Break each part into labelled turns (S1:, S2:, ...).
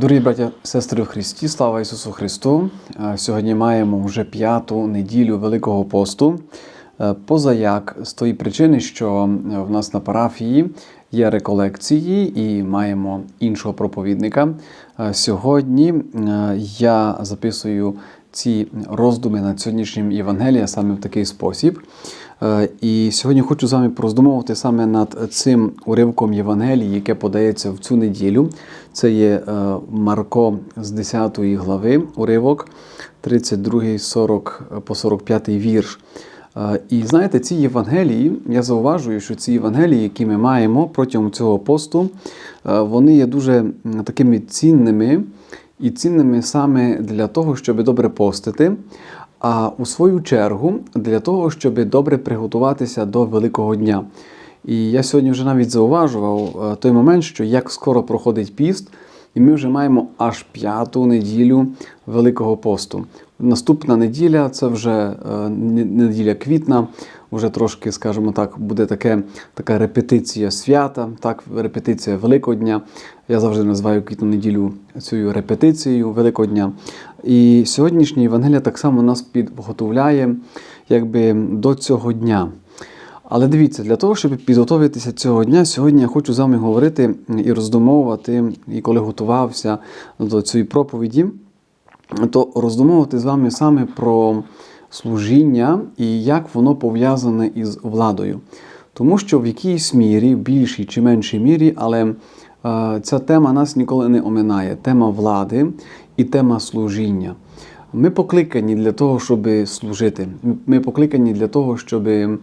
S1: Дорогі браття, сестри в Христі, слава Ісусу Христу! Е, Сьогодні маємо вже п'яту неділю Великого посту. Е, Позаяк з тої причини, що е, в нас на парафії є реколекції і маємо іншого проповідника. Сьогодні я записую ці роздуми над сьогоднішнім Євангелієм саме в такий спосіб. Е, І сьогодні хочу з вами пороздумувати саме над цим уривком Євангелії, яке подається в цю неділю. Це є е, Марко з 10 глави, уривок, 32, 40 по 45 вірш. Е, І знаєте, ці Євангелії, я зауважую, що ці Євангелії, які ми маємо протягом цього посту, е, вони є дуже такими цінними і цінними саме для того, щоб добре постити. А у свою чергу для того, щоб добре приготуватися до Великого дня. І я сьогодні вже навіть зауважував е, той момент, що як скоро проходить піст, і ми вже маємо аж п'яту неділю Великого посту. Наступна неділя це вже е, неділя квітна, вже трошки, скажімо так, буде таке, така репетиція свята, так, репетиція Великого дня. Я завжди називаю квітну неділю цією репетицією Великого дня. І сьогоднішнє Євангелія так само нас підготовляє якби, до цього дня. Але дивіться, для того, щоб підготуватися цього дня, сьогодні я хочу з вами говорити і роздумовувати, і коли готувався до цієї проповіді, то роздумовувати з вами саме про служіння і як воно пов'язане із владою. Тому що в якійсь мірі, в більшій чи меншій мірі, але ця тема нас ніколи не оминає. Тема влади і тема служіння. Ми покликані для того, щоб служити. Ми покликані для того, щоб е,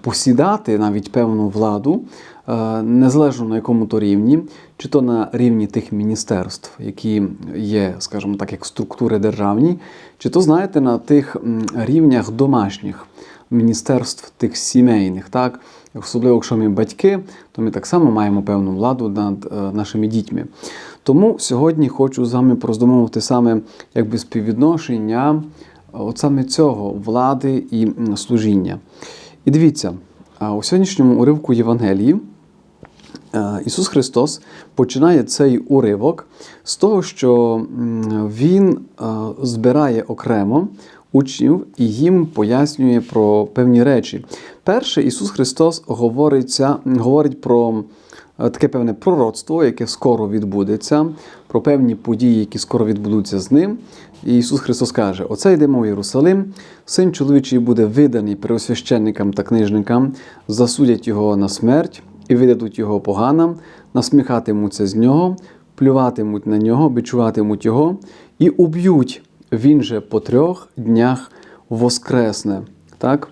S1: посідати навіть певну владу, е, незалежно на якому то рівні, чи то на рівні тих міністерств, які є, скажімо так, як структури державні, чи то, знаєте, на тих рівнях домашніх міністерств тих сімейних, так? Особливо, якщо ми батьки, то ми так само маємо певну владу над е, нашими дітьми. Тому сьогодні хочу з вами пороздумовувати саме якби співвідношення е, от саме цього влади і служіння. І дивіться, у сьогоднішньому уривку Євангелії Е, Ісус Христос починає цей уривок з того, що Він е, збирає окремо учнів і їм пояснює про певні речі. Перше, Ісус Христос говориться, говорить про е, таке певне пророцтво, яке скоро відбудеться, про певні події, які скоро відбудуться з ним. І Ісус Христос каже: Оце йдемо в Єрусалим, син чоловічий буде виданий первосвященникам та книжникам, засудять його на смерть і видадуть його поганам, насміхатимуться з нього, плюватимуть на нього, бичуватимуть його і уб'ють. Він же по трьох днях воскресне. Так?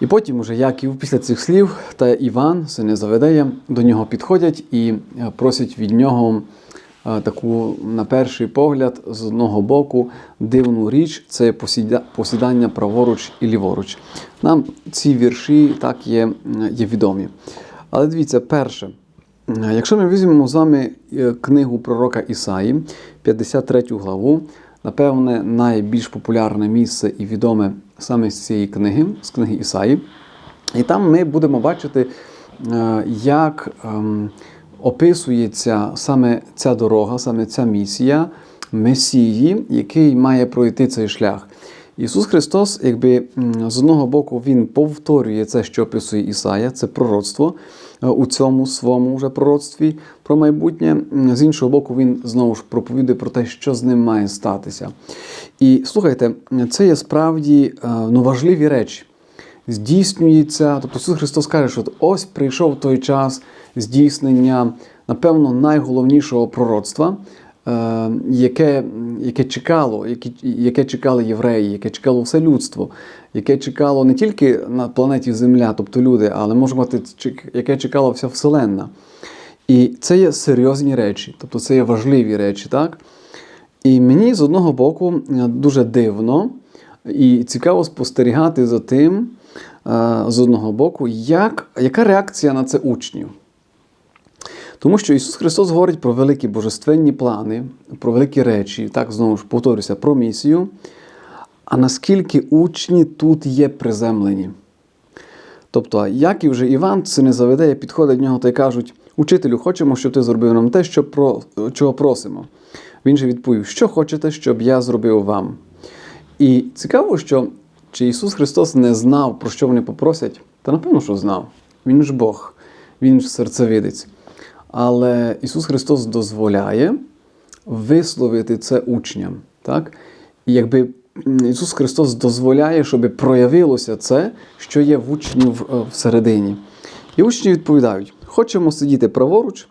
S1: І потім уже Яків після цих слів та Іван, сини Заведея, до нього підходять і е, просять від нього е, таку, на перший погляд, з одного боку, дивну річ це посідання праворуч і ліворуч. Нам ці вірші так є, є відомі. Але дивіться, перше, е, якщо ми візьмемо з вами книгу пророка Ісаї, 53 главу, напевне, найбільш популярне місце і відоме саме з цієї книги, з книги Ісаї. І там ми будемо бачити, е, як ем, описується саме ця дорога, саме ця місія Месії, який має пройти цей шлях. Ісус Христос, якби з одного боку, Він повторює це, що описує Ісая, це пророцтво у цьому своєму вже пророцтві про майбутнє. З іншого боку, Він знову ж проповідує про те, що з ним має статися. І слухайте, це є справді е, ну, важливі речі. Здійснюється, тобто Ісус Христос каже, що ось прийшов той час здійснення, напевно, найголовнішого пророцтва, е, яке, яке чекало, яке, яке чекали євреї, яке чекало все людство, яке чекало не тільки на планеті Земля, тобто люди, але може бути, яке чекала вся Вселенна. І це є серйозні речі, тобто це є важливі речі, так? І мені з одного боку е, дуже дивно і цікаво спостерігати за тим, е, з одного боку, як, яка реакція на це учнів. Тому що Ісус Христос говорить про великі божественні плани, про великі речі, так знову ж повторюся, про місію. А наскільки учні тут є приземлені? Тобто, як і вже Іван, сини Заведея, підходять до нього та й кажуть: Учителю, хочемо, щоб ти зробив нам те, що про, чого просимо. Він же відповів, що хочете, щоб я зробив вам. І цікаво, що чи Ісус Христос не знав, про що вони попросять, та напевно, що знав. Він ж Бог, Він ж серцевидець. Але Ісус Христос дозволяє висловити це учням. Так? І якби Ісус Христос дозволяє, щоб проявилося це, що є в учнів е, всередині. І учні відповідають: хочемо сидіти праворуч,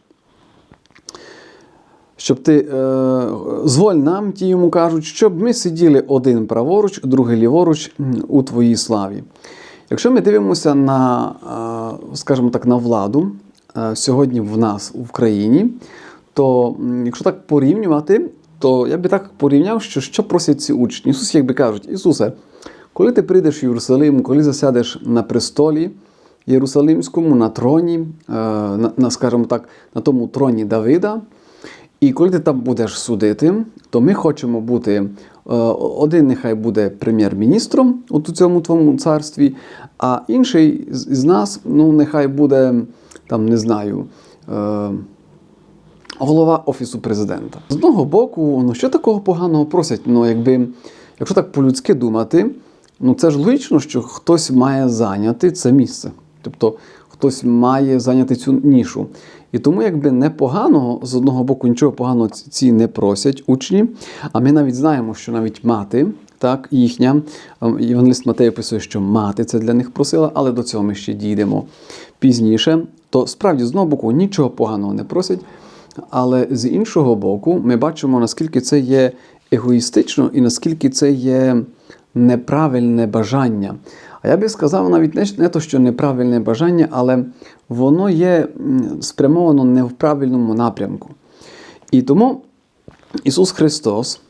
S1: щоб ти е, зволь нам, ті йому кажуть, щоб ми сиділи один праворуч, другий ліворуч у твоїй славі. Якщо ми дивимося на, е, скажімо так, на владу сьогодні в нас в країні, то якщо так порівнювати, то я би так порівняв, що що просять ці учні. Ісус, якби кажуть, Ісусе, коли ти прийдеш в Єрусалим, коли засядеш на престолі Єрусалимському, на троні, е, на, скажімо так, на тому троні Давида, і коли ти там будеш судити, то ми хочемо бути. е, Один нехай буде прем'єр-міністром у цьому твоєму царстві, а інший з нас, ну, нехай буде там, не знаю, е, голова Офісу президента. З одного боку, ну що такого поганого просять? Ну, якби, якщо так по-людськи думати, ну це ж логічно, що хтось має зайняти це місце. Тобто хтось має зайняти цю нішу. І тому, якби непогано, з одного боку, нічого поганого ці- ці не просять учні. А ми навіть знаємо, що навіть мати, так, їхня, ем, Євангеліст Матей описує, що мати це для них просила, але до цього ми ще дійдемо пізніше. То справді з одного боку нічого поганого не просять. Але з іншого боку, ми бачимо, наскільки це є егоїстично і наскільки це є неправильне бажання. А я би сказав навіть не, не то, що неправильне бажання, але воно є спрямовано не в правильному напрямку. І тому Ісус Христос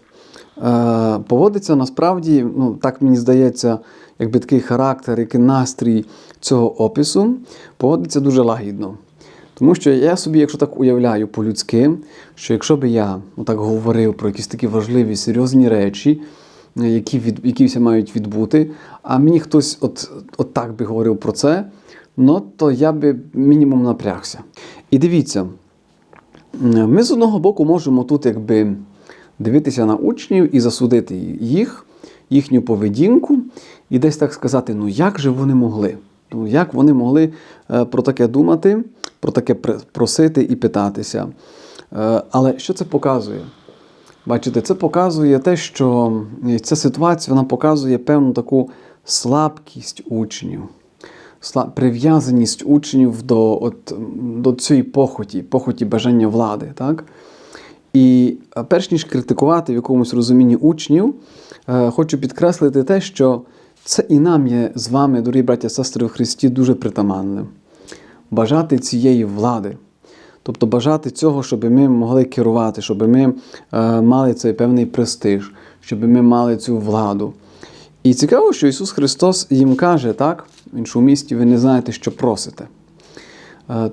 S1: поводиться насправді, ну так мені здається, якби такий характер, який настрій цього опису, поводиться дуже лагідно. Тому що я собі, якщо так уявляю по-людськи, що якщо би я отак говорив про якісь такі важливі, серйозні речі, е, які, від, які мають відбути, а мені хтось от, от так би говорив про це, ну то я би мінімум напрягся. І дивіться, ми з одного боку можемо тут якби дивитися на учнів і засудити їх, їхню поведінку, і десь так сказати, ну як же вони могли? Ну, як вони могли е, про таке думати, про таке просити і питатися? Е, Але що це показує? Бачите, це показує те, що ця ситуація вона показує певну таку слабкість учнів, прив'язаність учнів до, от, до цієї похоті, похоті бажання влади. Так? І е, перш ніж критикувати в якомусь розумінні учнів, е, хочу підкреслити те, що це і нам є з вами, дорогі браття сестри в Христі, дуже притаманним. Бажати цієї влади. Тобто бажати цього, щоб ми могли керувати, щоб ми е, мали цей певний престиж, щоб ми мали цю владу. І цікаво, що Ісус Христос їм каже, так, в іншому місті ви не знаєте, що просите.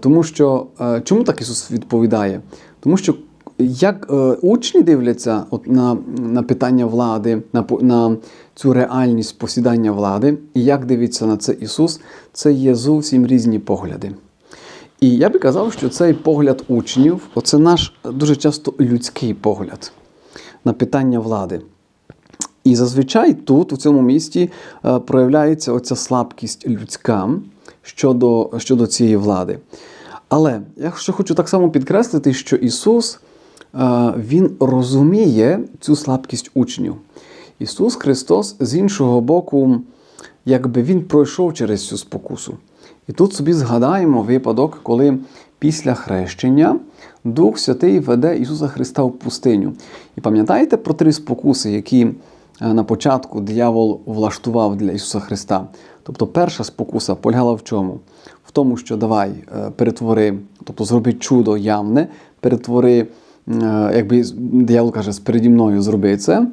S1: Тому що чому так Ісус відповідає? Тому що як е, учні дивляться от на, на питання влади, на, на цю реальність посідання влади, і як дивиться на це Ісус, це є зовсім різні погляди. І я би казав, що цей погляд учнів це наш дуже часто людський погляд на питання влади. І зазвичай тут, у цьому місті, е, проявляється оця слабкість людська щодо, щодо цієї влади. Але я ще хочу так само підкреслити, що Ісус Він розуміє цю слабкість учнів. Ісус Христос з іншого боку, якби Він пройшов через цю спокусу. І тут собі згадаємо випадок, коли після хрещення Дух Святий веде Ісуса Христа в пустиню. І пам'ятаєте про три спокуси, які е, на початку диявол влаштував для Ісуса Христа? Тобто перша спокуса полягала в чому? В тому, що давай е, перетвори, тобто зроби чудо явне, перетвори, якби диявол каже, спереді мною зроби це.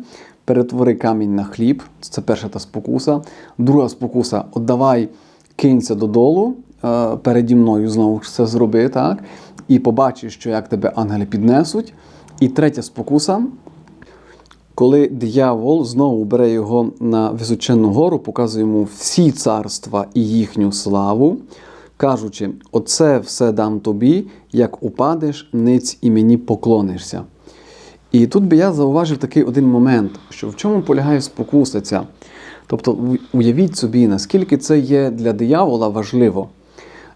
S1: Перетвори камінь на хліб, це перша та спокуса. Друга спокуса отдавай, кинься додолу, е, переді мною знову це зроби, так? І побачиш, що як тебе ангели піднесуть. І третя спокуса, коли диявол знову бере його на височенну гору, показує йому всі царства і їхню славу, кажучи: Оце все дам тобі, як упадеш, ниць і мені поклонишся. І тут би я зауважив такий один момент, що в чому полягає спокуса ця. Тобто, уявіть собі, наскільки це є для диявола важливо.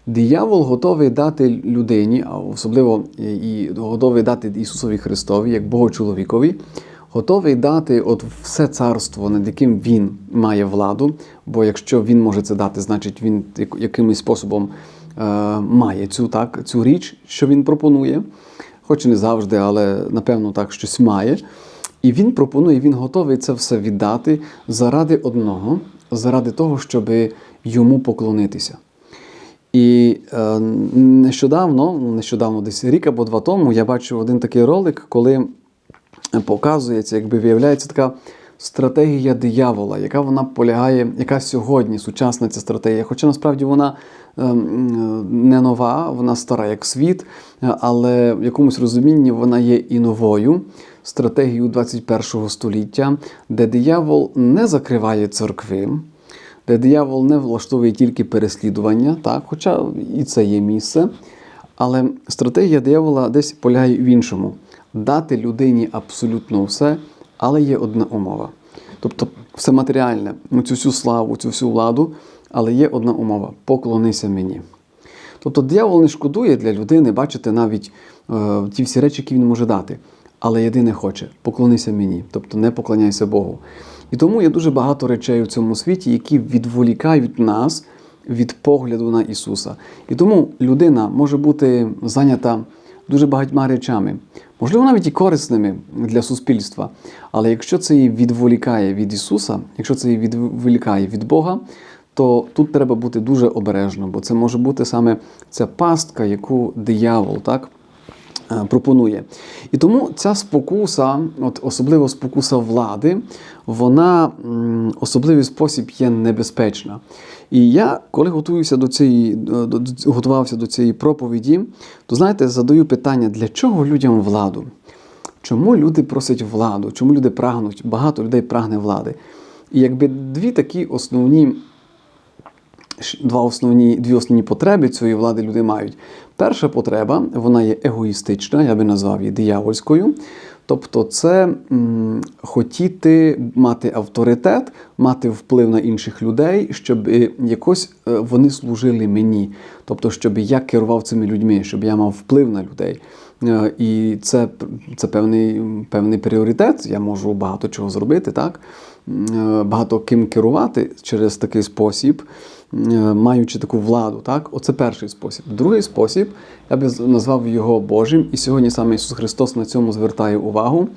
S1: Диявол готовий дати людині, а особливо і готовий дати Ісусові Христові, як Богочоловікові, готовий дати от все царство, над яким він має владу. Бо якщо він може це дати, значить він якимось способом е, має цю, так, цю річ, що він пропонує. Хоч і не завжди, але напевно так щось має. І він пропонує, він готовий це все віддати заради одного, заради того, щоб йому поклонитися. І е, нещодавно, нещодавно, десь рік або два тому, я бачив один такий ролик, коли показується, якби виявляється така стратегія диявола, яка вона полягає, яка сьогодні сучасна ця стратегія. Хоча насправді вона е, не нова, вона стара як світ, але в якомусь розумінні вона є і новою стратегією 21 століття, де диявол не закриває церкви де диявол не влаштовує тільки переслідування, так, хоча і це є місце. Але стратегія диявола десь полягає в іншому: дати людині абсолютно все, але є одна умова. Тобто все матеріальне, ну, цю всю славу, цю всю владу, але є одна умова поклонися мені. Тобто диявол не шкодує для людини, бачите, навіть е, ті всі речі, які він може дати. Але єдине хоче поклонися мені, тобто не поклоняйся Богу. І тому є дуже багато речей у цьому світі, які відволікають нас від погляду на Ісуса. І тому людина може бути зайнята дуже багатьма речами, можливо, навіть і корисними для суспільства. Але якщо це її відволікає від Ісуса, якщо це її відволікає від Бога, то тут треба бути дуже обережно, бо це може бути саме ця пастка, яку диявол так пропонує. І тому ця спокуса, от особливо спокуса влади, вона м, особливий спосіб є небезпечна. І я, коли готуюся до цієї, до- готувався до цієї проповіді, то знаєте, задаю питання, для чого людям владу? Чому люди просять владу? Чому люди прагнуть? Багато людей прагне влади. І якби дві такі основні два основні, дві основні потреби цієї влади люди мають. Перша потреба вона є егоїстична, я би назвав її диявольською. Тобто, це м, хотіти мати авторитет, мати вплив на інших людей, щоб е, якось е, вони служили мені. Тобто, щоб я керував цими людьми, щоб я мав вплив на людей. Е, І це, це певний, певний пріоритет. Я можу багато чого зробити, так? Е, багато ким керувати через такий спосіб, е, маючи таку владу. Так? Оце перший спосіб. Другий спосіб, я би назвав його Божим, і сьогодні саме Ісус Христос на цьому звертає увагу.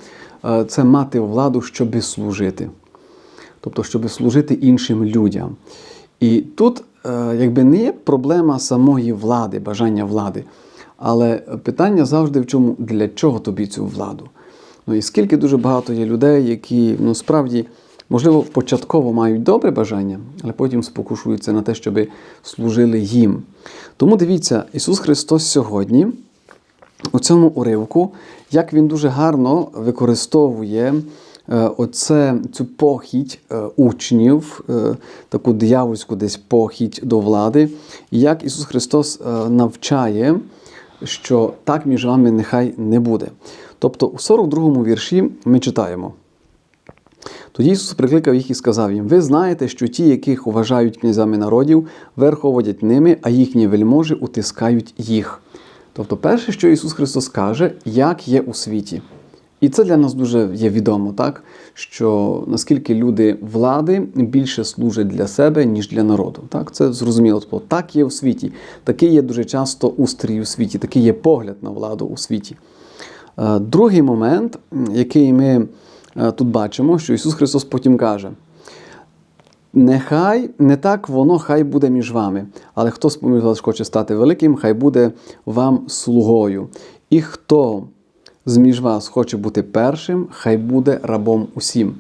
S1: Це мати владу, щоби служити. Тобто, щоб служити іншим людям. І тут якби не є проблема самої влади, бажання влади. Але питання завжди в чому, для чого тобі цю владу? Ну і скільки дуже багато є людей, які ну справді, можливо, початково мають добре бажання, але потім спокушуються на те, щоб служили їм. Тому дивіться, Ісус Христос сьогодні у цьому уривку, як він дуже гарно використовує е, оце, цю похідь е, учнів, е, таку диявольську десь похідь до влади, і як Ісус Христос навчає, що так між вами нехай не буде. Тобто у 42-му вірші ми читаємо. Тоді Ісус прикликав їх і сказав їм: Ви знаєте, що ті, яких вважають князями народів, верховодять ними, а їхні вельможі утискають їх. Тобто, перше, що Ісус Христос каже, як є у світі. І це для нас дуже є відомо, так? що наскільки люди влади більше служать для себе, ніж для народу. Так? Це зрозуміло. Тобто, так є у світі. Такий є дуже часто устрій у світі, такий є погляд на владу у світі. Е, Другий момент, який ми е, тут бачимо, що Ісус Христос потім каже: Нехай не так воно, хай буде між вами. Але хто з вас хоче стати великим, хай буде вам слугою. І хто з між вас хоче бути першим, хай буде рабом усім.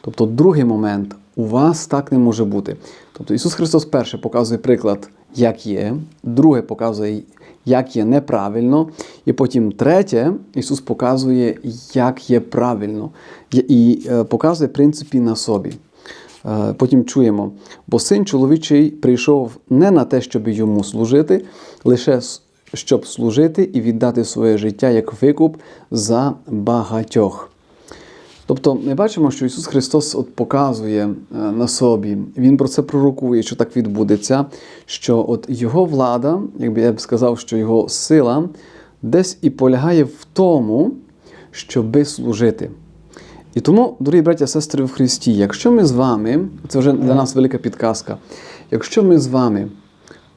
S1: Тобто, другий момент у вас так не може бути. Тобто Ісус Христос перше показує приклад, як є, друге показує, як є неправильно, і потім третє, Ісус показує, як є правильно, і е, показує принципі на собі. Е, Потім чуємо, бо син чоловічий прийшов не на те, щоб йому служити, лише щоб служити і віддати своє життя як викуп за багатьох. Тобто ми бачимо, що Ісус Христос от показує е, на собі, Він про це пророкує, що так відбудеться, що от Його влада, якби я б сказав, що Його сила десь і полягає в тому, щоби служити. І тому, дорогі браття, сестри в Христі, якщо ми з вами, це вже для нас велика підказка, якщо ми з вами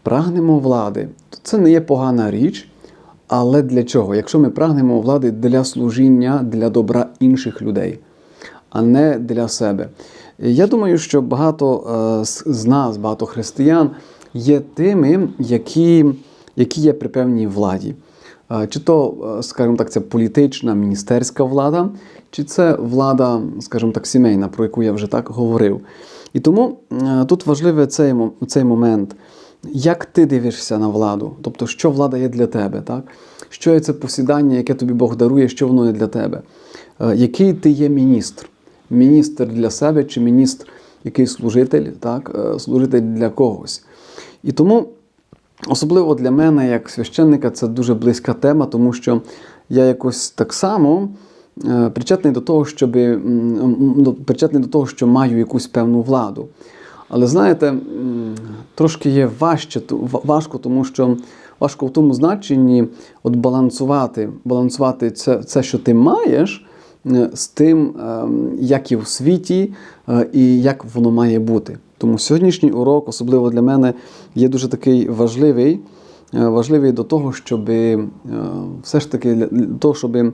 S1: прагнемо влади, це не є погана річ. Але для чого? Якщо ми прагнемо влади для служіння, для добра інших людей, а не для себе. Я думаю, що багато е, з- нас, багато християн є тими, які, які є при певній владі. Е, Чи то, е, скажімо так, це політична міністерська влада, чи це влада, скажімо так, сімейна, про яку я вже так говорив. І тому тут важливий цей, цей момент. Як ти дивишся на владу? Тобто, що влада є для тебе, так? Що є це посідання, яке тобі Бог дарує, що воно є для тебе? Е, Який ти є міністр? Міністр для себе чи міністр, який служитель, так? е, служитель для когось. І тому Особливо для мене, як священника, це дуже близька тема, тому що я якось так само е, причетний до того, щоб, причетний до того, що маю якусь певну владу. Але знаєте, трошки є важче, важко, тому що важко в тому значенні от балансувати, балансувати це, це, що ти маєш, е, з тим, ем, як і в світі е, і як воно має бути. Тому сьогоднішній урок, особливо для мене, є дуже такий важливий, е, важливий до того, щоб все ж таки для того, щоб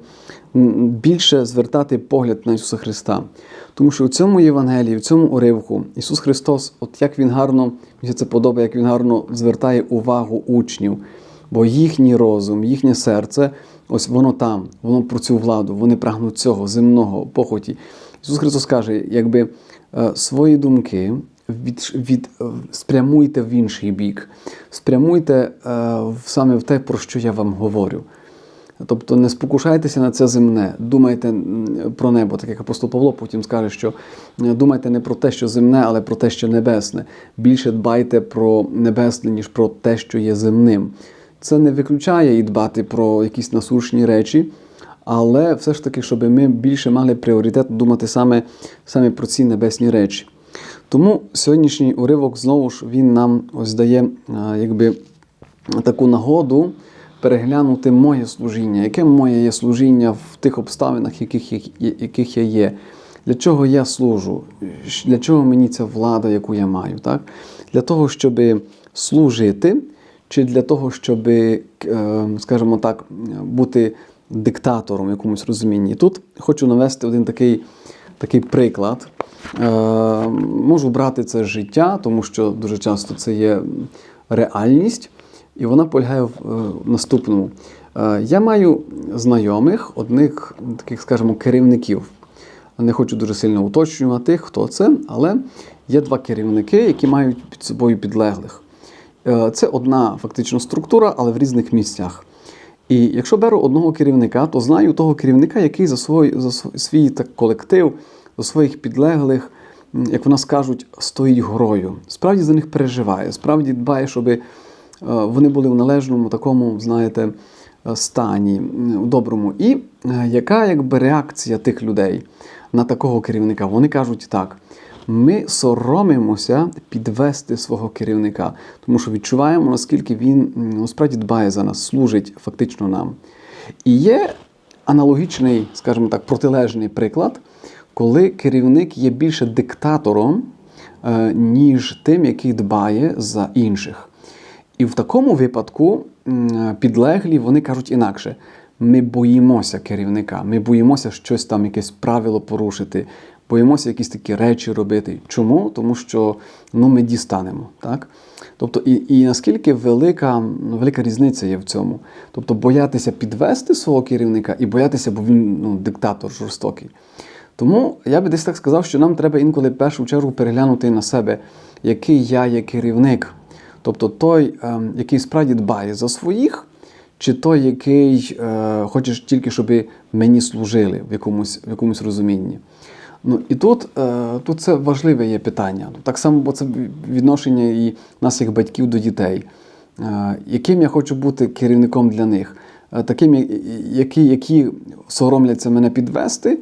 S1: більше звертати погляд на Ісуса Христа. Тому що у цьому Євангелії, в цьому уривку, Ісус Христос, от як Він гарно, мені це подобає, як Він гарно звертає увагу учнів, бо їхній розум, їхнє серце, ось воно там, воно про цю владу, вони прагнуть цього земного похоті. Ісус Христос каже, якби е, свої думки від, від, спрямуйте в інший бік, спрямуйте е, саме в те, про що я вам говорю. Тобто не спокушайтеся на це земне, думайте про небо, так як апостол Павло потім скаже, що е, думайте не про те, що земне, але про те, що небесне. Більше дбайте про небесне, ніж про те, що є земним. Це не виключає і дбати про якісь насущні речі, але все ж таки, щоб ми більше мали пріоритет думати саме, саме про ці небесні речі. Тому сьогоднішній уривок знову ж він нам ось дає якби таку нагоду переглянути моє служіння, яке моє є служіння в тих обставинах, яких, яких я є. Для чого я служу? Для чого мені ця влада, яку я маю? Так? Для того, щоб служити, чи для того, щоб, е, скажімо так, бути диктатором в якомусь розумінні. Тут хочу навести один такий, такий приклад. Е, можу брати це життя, тому що дуже часто це є реальність, і вона полягає в е, наступному. Е, я маю знайомих, одних таких, скажімо, керівників. Не хочу дуже сильно уточнювати, хто це, але є два керівники, які мають під собою підлеглих. Це одна фактично структура, але в різних місцях. І якщо беру одного керівника, то знаю того керівника, який за свій, за свій так, колектив, за своїх підлеглих, як в нас кажуть, стоїть горою. Справді за них переживає, справді дбає, щоб е, вони були в належному такому, знаєте, е, стані, у доброму. І е, яка якби реакція тих людей на такого керівника? Вони кажуть так. Ми соромимося підвести свого керівника, тому що відчуваємо, наскільки він насправді дбає за нас, служить фактично нам. І є аналогічний, скажімо так, протилежний приклад, коли керівник є більше диктатором, е, ніж тим, який дбає за інших. І в такому випадку підлеглі вони кажуть інакше: ми боїмося керівника, ми боїмося щось там, якесь правило порушити, боїмося якісь такі речі робити. Чому? Тому що ну, ми дістанемо. Так? Тобто, і, і наскільки велика, велика різниця є в цьому. Тобто боятися підвести свого керівника і боятися, бо він ну, диктатор жорстокий. Тому я би десь так сказав, що нам треба інколи в першу чергу переглянути на себе, який я є керівник. Тобто той, ем, який справді дбає за своїх, чи той, який е, хоче тільки, щоб мені служили в якомусь, в якомусь розумінні. Ну і тут, е, тут це важливе є питання. Так само, бо це відношення і нас, як батьків до дітей. Е, яким я хочу бути керівником для них? Таким, які, які соромляться мене підвести,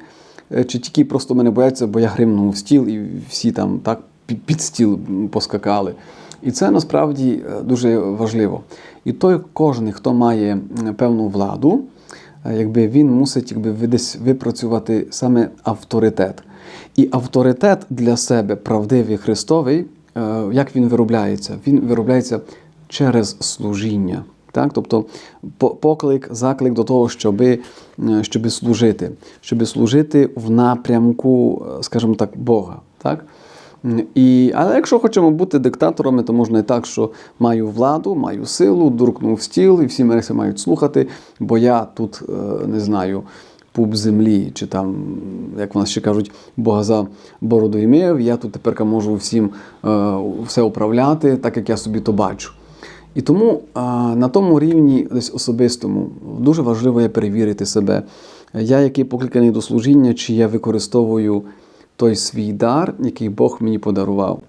S1: чи тільки просто мене бояться, бо я гримнув в стіл і всі там так під, стіл поскакали. І це насправді е, дуже важливо. І той кожен, хто має певну владу, е, якби він мусить якби, десь випрацювати саме авторитет. І авторитет для себе правдивий Христовий, е, як він виробляється? Він виробляється через служіння. Так? Тобто поклик, заклик до того, щоби, е, щоби служити, щоби служити в напрямку, е, скажімо так, Бога. Так? І, але якщо хочемо бути диктаторами, то можна і так, що маю владу, маю силу, дуркнув стіл, і всі мене мають слухати, бо я тут е, не знаю. Пуп землі, чи там, як в нас ще кажуть, Бога за бороду імів, я тут тепер можу всім все управляти, так як я собі то бачу. І тому на тому рівні, десь особистому, дуже важливо є перевірити себе. Я, який покликаний до служіння, чи я використовую той свій дар, який Бог мені подарував.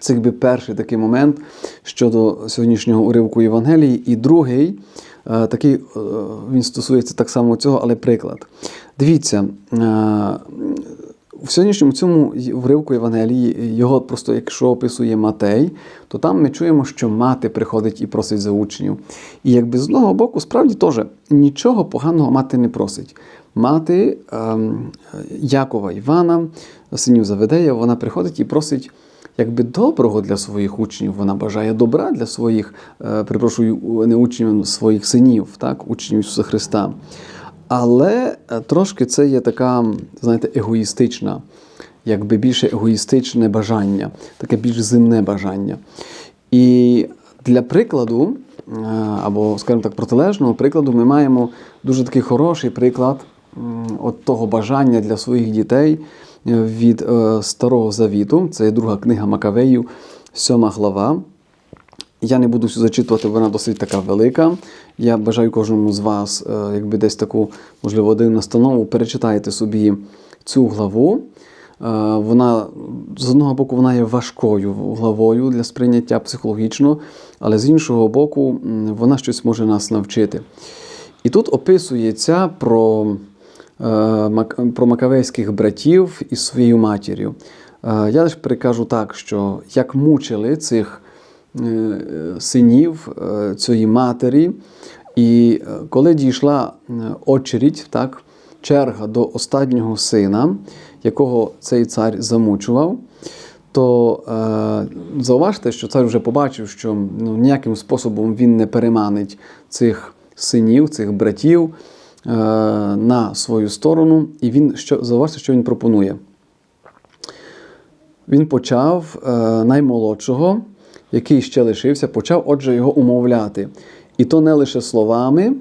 S1: Це якби перший такий момент щодо сьогоднішнього уривку Євангелії. І другий, е, такий, е, він стосується так само цього, але приклад. Дивіться, е, в сьогоднішньому цьому вривку Євангелії, його просто, якщо описує Матей, то там ми чуємо, що мати приходить і просить за учнів. І якби з одного боку, справді теж нічого поганого мати не просить. Мати ем, Якова Івана, синів Заведея, вона приходить і просить якби доброго для своїх учнів. Вона бажає добра для своїх, е, перепрошую, не учнів, своїх синів, так, учнів Ісуса Христа. Але е, трошки це є така, знаєте, егоїстична, якби більше егоїстичне бажання, таке більш земне бажання. І для прикладу, е, або, скажімо так, протилежного прикладу, ми маємо дуже такий хороший приклад от того бажання для своїх дітей е, від Старого Завіту. Це є друга книга Макавеїв, сьома глава. Я не буду зачитувати, вона досить така велика. Я бажаю кожному з вас, е, якби десь таку, можливо, один настанову, перечитайте собі цю главу. Е, Вона з одного боку вона є важкою главою для сприйняття психологічно, але з іншого боку, вона щось може нас навчити. І тут описується про, е, про макавейських братів із своєю матір'ю. Я лише перекажу так, що як мучили цих синів е, цієї матері, і е, коли дійшла е, очередь, так, черга до останнього сина, якого цей цар замучував, то е, зауважте, що цар вже побачив, що ну, ніяким способом він не переманить цих синів, цих братів е, на свою сторону, і він що зауважте, що він пропонує. Він почав е, наймолодшого, який ще лишився, почав отже його умовляти. І то не лише словами,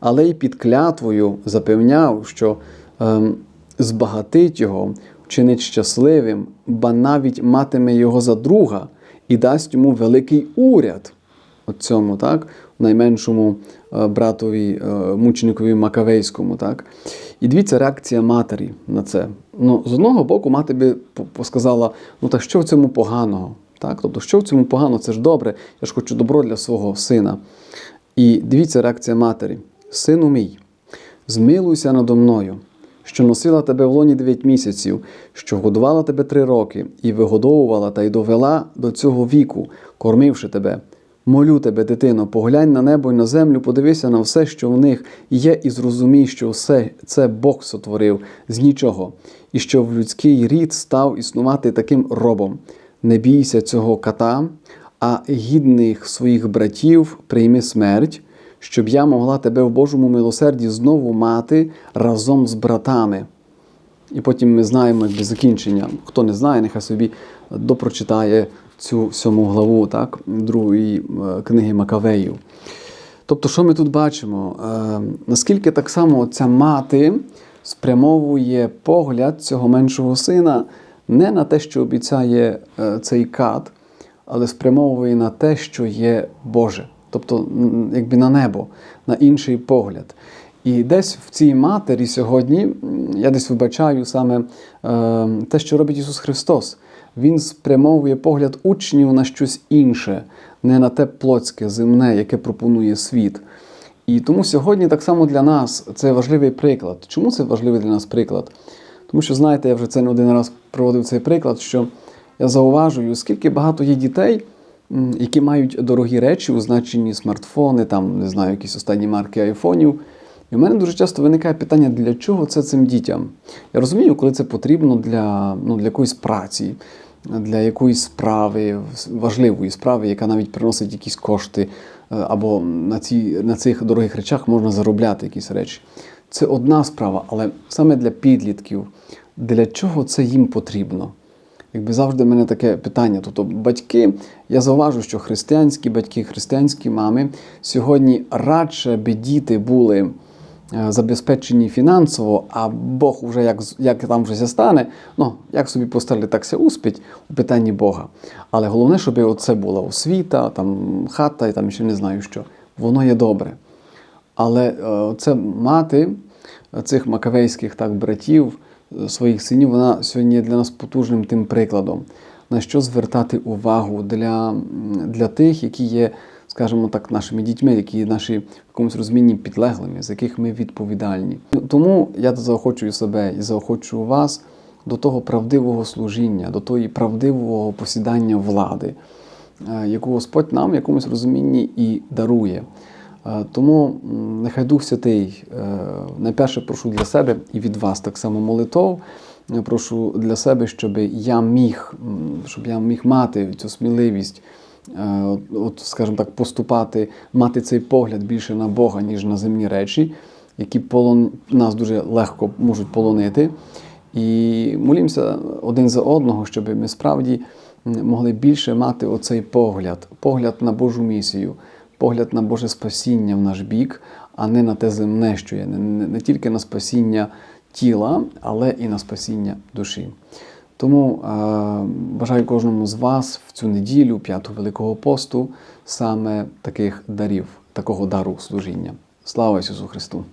S1: але й під клятвою запевняв, що ем, збагатить його, вчинить щасливим, ба навіть матиме його за друга і дасть йому великий уряд. От цьому, так, найменшому е, братові, е, мученикові Макавейському. Так. І дивіться реакція матері на це. Ну, з одного боку, мати би посказала, ну так що в цьому поганого? Так? Тобто, що в цьому поганого? Це ж добре, я ж хочу добро для свого сина. І дивіться реакція матері: Сину мій, змилуйся надо мною, що носила тебе в лоні дев'ять місяців, що годувала тебе три роки, і вигодовувала та й довела до цього віку, кормивши тебе. Молю тебе, дитино, поглянь на небо і на землю, подивися на все, що в них є, і зрозумій, що все це Бог сотворив з нічого, і що в людський рід став існувати таким робом. Не бійся цього ката, а гідних своїх братів прийми смерть, щоб я могла тебе в Божому милосерді знову мати разом з братами. І потім ми знаємо якби, закінчення. Хто не знає, нехай собі допрочитає цю сьому главу так, другої е, книги Макавеїв. Тобто, що ми тут бачимо? Е, наскільки так само ця мати спрямовує погляд цього меншого сина не на те, що обіцяє е, цей кат, але спрямовує на те, що є Боже, тобто якби на небо, на інший погляд. І десь в цій матері сьогодні я десь вибачаю саме е, те, що робить Ісус Христос. Він спрямовує погляд учнів на щось інше, не на те плотське, земне, яке пропонує світ. І тому сьогодні так само для нас це важливий приклад. Чому це важливий для нас приклад? Тому що, знаєте, я вже це не один раз проводив цей приклад, що я зауважую, скільки багато є дітей, які мають дорогі речі у смартфони, там, не знаю, якісь останні марки айфонів. І в мене дуже часто виникає питання, для чого це цим дітям? Я розумію, коли це потрібно для, ну, для якоїсь праці, для якоїсь справи, важливої справи, яка навіть приносить якісь кошти, е, або на, ці, на цих дорогих речах можна заробляти якісь речі. Це одна справа, але саме для підлітків, для чого це їм потрібно? Якби завжди в мене таке питання. Тобто, батьки, я зауважу, що християнські батьки, християнські мами сьогодні радше би діти були е, забезпечені фінансово, а Бог вже як, як там вже стане, ну, як собі поставили, так се успіть у питанні Бога. Але головне, щоб оце була освіта, там, хата і там ще не знаю що. Воно є добре. Але е, це мати цих макавейських так, братів, е, своїх синів, вона сьогодні є для нас потужним тим прикладом, на що звертати увагу для, для тих, які є, скажімо так, нашими дітьми, які є наші в якомусь розумінні підлеглими, з яких ми відповідальні. Тому я заохочую себе і заохочую вас до того правдивого служіння, до того правдивого посідання влади, е, яку Господь нам в якомусь розумінні і дарує. Е, Тому нехай Дух Святий е, найперше прошу для себе і від вас так само молитов. Я Прошу для себе, щоб я міг, щоб я міг мати цю сміливість, е, от, скажімо так, поступати, мати цей погляд більше на Бога, ніж на земні речі, які полон... нас дуже легко можуть полонити. І молімося один за одного, щоб ми справді могли більше мати оцей погляд, погляд на Божу місію, погляд на Боже спасіння в наш бік, а не на те земне, що є, не, не, не тільки на спасіння тіла, але і на спасіння душі. Тому е, бажаю кожному з вас в цю неділю, п'яту Великого посту, саме таких дарів, такого дару служіння. Слава Ісусу Христу!